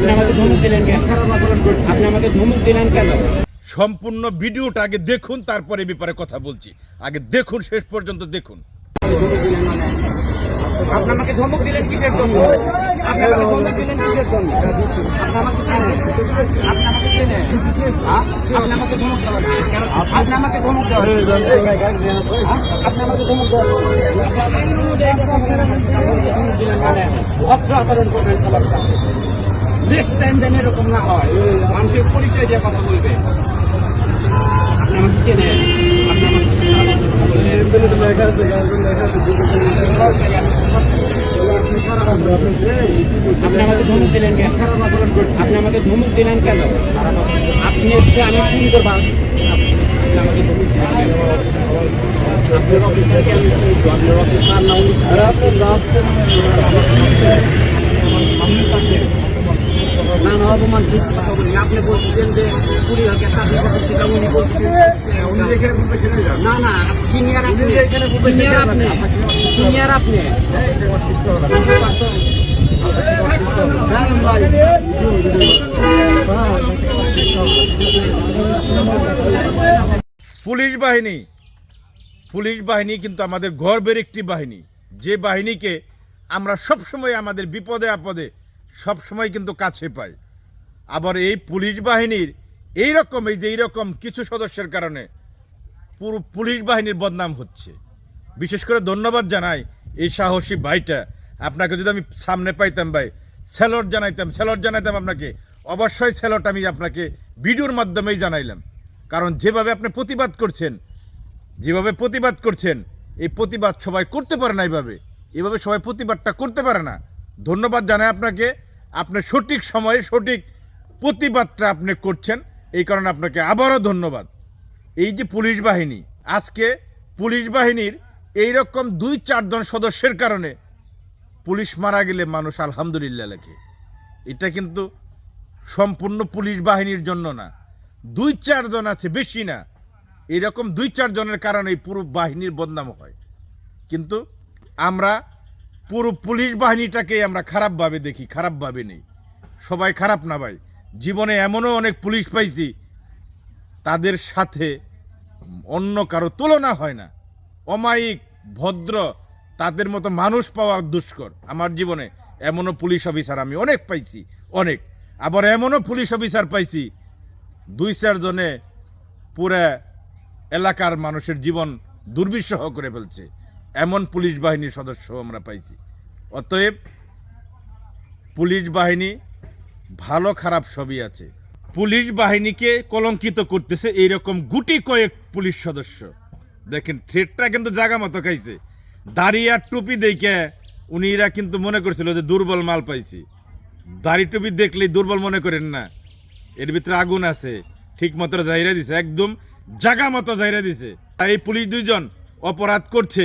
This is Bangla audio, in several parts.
আপনি আমাকে ধমক দিলেন কেন আপনি আমাকে ধমক দিলেন কেন সম্পূর্ণ ভিডিওটা আগে দেখুন তারপরে ব্যাপারে কথা বলছি আগে দেখুন শেষ পর্যন্ত দেখুন আপনি আমাকে ধমক দিলেন কিসের জন্য আপনি আমাকে ধমক দিলেন কিসের জন্য আপনি আমাকে চেনেন? আপনি আমাকে? হ্যাঁ? ধমক দেওয়ার? আপনি আমাকে ধমক দেওয়ার হ্যাঁ? আপনি আমাকে ধমক দেওয়ার মানে ভদ্র আচরণ করবেন সবার সাথে আপনি আমাকে চেনেন। দিলেন কেন? আপনি আপনি হচ্ছে আমি আমাকে ধমক দিলেন কেন? আপনার অফিসারকে আমি চিনছি, আপনার অফিসার না উনি না না অপমান ঠিক আপনি বলছেন যে কুড়ি হাজার চাকরি করতে সেটা উনি বলছেন। না না সিনিয়র আপনি। সিনিয়র আপনি। সিনিয়র আপনি। পুলিশ বাহিনী পুলিশ বাহিনী কিন্তু আমাদের গর্বের একটি বাহিনী। যে বাহিনীকে আমরা সবসময় আমাদের বিপদে আপদে সবসময় কিন্তু কাছে পাই। আবার এই পুলিশ বাহিনীর এই রকম এই যে এইরকম কিছু সদস্যের কারণে পুরো পুলিশ বাহিনীর বদনাম হচ্ছে। বিশেষ করে ধন্যবাদ জানাই এই সাহসী ভাইটা। আপনাকে যদি আমি সামনে পাইতাম ভাই, স্যালট জানাইতাম স্যালট জানাইতাম আপনাকে। অবশ্যই স্যালট আমি আপনাকে ভিডিওর মাধ্যমেই জানাইলাম। কারণ যেভাবে আপনি প্রতিবাদ করছেন, যেভাবে প্রতিবাদ করছেন, এই প্রতিবাদ সবাই করতে পারে না এইভাবে। এভাবে সবাই প্রতিবাদটা করতে পারে না। ধন্যবাদ জানাই আপনাকে। আপনি সঠিক সময়ে সঠিক প্রতিবাদটা আপনি করছেন, এই কারণে আপনাকে আবারও ধন্যবাদ। এই যে পুলিশ বাহিনী, আজকে পুলিশ বাহিনীর এই রকম দুই চারজন সদস্যের কারণে পুলিশ মারা গেলে মানুষ আলহামদুলিল্লাহ লেখে। এটা কিন্তু সম্পূর্ণ পুলিশ বাহিনীর জন্য না। দুই চারজন আছে, বেশি না। এরকম দুই চারজনের কারণে পুরো বাহিনীর বদনাম হয়। কিন্তু আমরা পুরো পুলিশ বাহিনীটাকে আমরা খারাপভাবে দেখি, খারাপভাবে নেই। সবাই খারাপ না ভাই। জীবনে এমনও অনেক পুলিশ পাইছি, তাদের সাথে অন্য কারও তুলনা হয় না। অমায়িক, ভদ্র, তাদের মতো মানুষ পাওয়া দুষ্কর। আমার জীবনে এমনও পুলিশ অফিসার আমি অনেক পাইছি, অনেক। আবার এমনও পুলিশ অফিসার পাইছি, দুই চারজনে পুরা এলাকার মানুষের জীবন দুর্বিষহ করে ফেলছে। এমন পুলিশ বাহিনীর সদস্য আমরা পাইছি। অতএব পুলিশ বাহিনী ভালো খারাপ সবই আছে। পুলিশ বাহিনীকে কলঙ্কিত করতেছে এইরকম গুটি কয়েক পুলিশ সদস্য। দেখেন থ্রেটটা কিন্তু জাগা মতো খাইছে। দাড়ি আর টুপি দেখে উনিরা কিন্তু মনে করছিল যে দুর্বল মাল পাইছি। দাড়ি টুপি দেখলেই দুর্বল মনে করেন না। এর ভিতরে আগুন আছে, ঠিক মতো জাহিরা দিছে, একদম জাগা মতো জাহিরা দিছে। আর এই পুলিশ দুইজন অপরাধ করছে,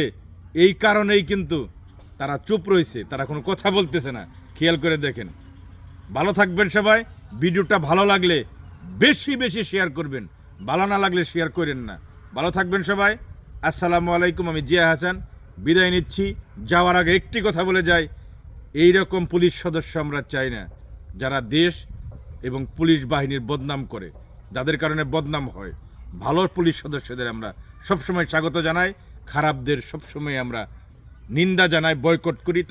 এই কারণেই কিন্তু তারা চুপ রয়েছে, তারা কোনো কথা বলতেছে না। খেয়াল করে দেখেন। ভালো থাকবেন সবাই। ভিডিওটা ভালো লাগলে বেশি বেশি শেয়ার করবেন। ভালো না লাগলে শেয়ার করেন না। ভালো থাকবেন সবাই। আসসালামু আলাইকুম, আমি জিয়া হাসান। বিদায় নিচ্ছি। যাওয়ার আগে একটি কথা বলে যাই। এই রকম পুলিশ সদস্য আমরা চাই না। যারা দেশ এবং পুলিশ বাহিনীর বদনাম করে, যাদের কারণে বদনাম হয়। ভালো পুলিশ সদস্যদের আমরা সবসময় স্বাগত জানাই। খারাপদের সবসময় আমরা নিন্দা জানাই, বয়কট করি।